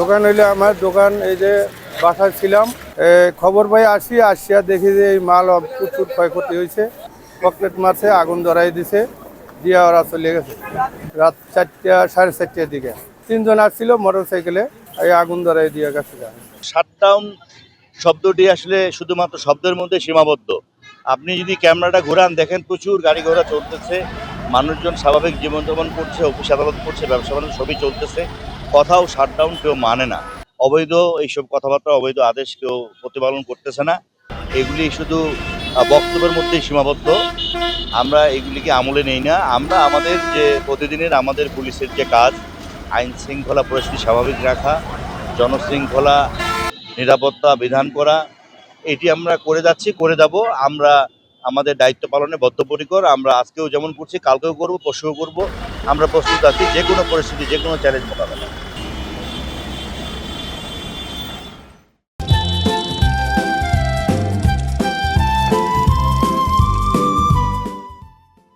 দোকান হইলে আমার দোকান, এই যে বাসায় ছিলাম খবর পাই আসি, আসিয়া দেখি যে এই মাল প্রচুর ক্ষয়ক্ষতি হয়েছে পকলেট মারছে, আগুন ধরাই দিছে, দিয়া ওরা চলে গেছে। রাত চারটা, সাড়ে চারটার দিকে। তিনজন আসছিল মোটর সাইকেলে এই আগুন ধরাই দিয়ে গেছে। শাটডাউন শব্দটি আসলে শুধুমাত্র শব্দের মধ্যে সীমাবদ্ধ। আপনি যদি ক্যামেরাটা ঘোরান, দেখেন প্রচুর গাড়ি ঘোড়া চলতেছে, মানুষজন স্বাভাবিক জীবনযাপন করছে, অফিস আদালত করছে, ব্যবসা বাণিজ্য সবই চলতেছে। কথাও শাটডাউন কেউ মানে না। অবৈধ এইসব কথাবার্তা, অবৈধ আদেশ কেউ প্রতিপালন করতেছে না। এগুলি শুধু বক্তব্যের মধ্যেই সীমাবদ্ধ। আমরা এগুলিকে আমলে নেই না। আমরা আমাদের যে প্রতিদিনের আমাদের পুলিশের যে কাজ, আইন শৃঙ্খলা পরিস্থিতি স্বাভাবিক রাখা, জনশৃঙ্খলা, নিরাপত্তা বিধান করা, এটি আমরা করে যাচ্ছি, করে যাব। আমরা আমাদের দায়িত্ব পালনে বদ্ধপরিকর। আমরা আজকেও যেমন করছি, কালকেও করব, পরশুও করব। আমরা প্রস্তুত আছি, যে কোনো পরিস্থিতি, যে কোনো চ্যালেঞ্জ মোকাবেলা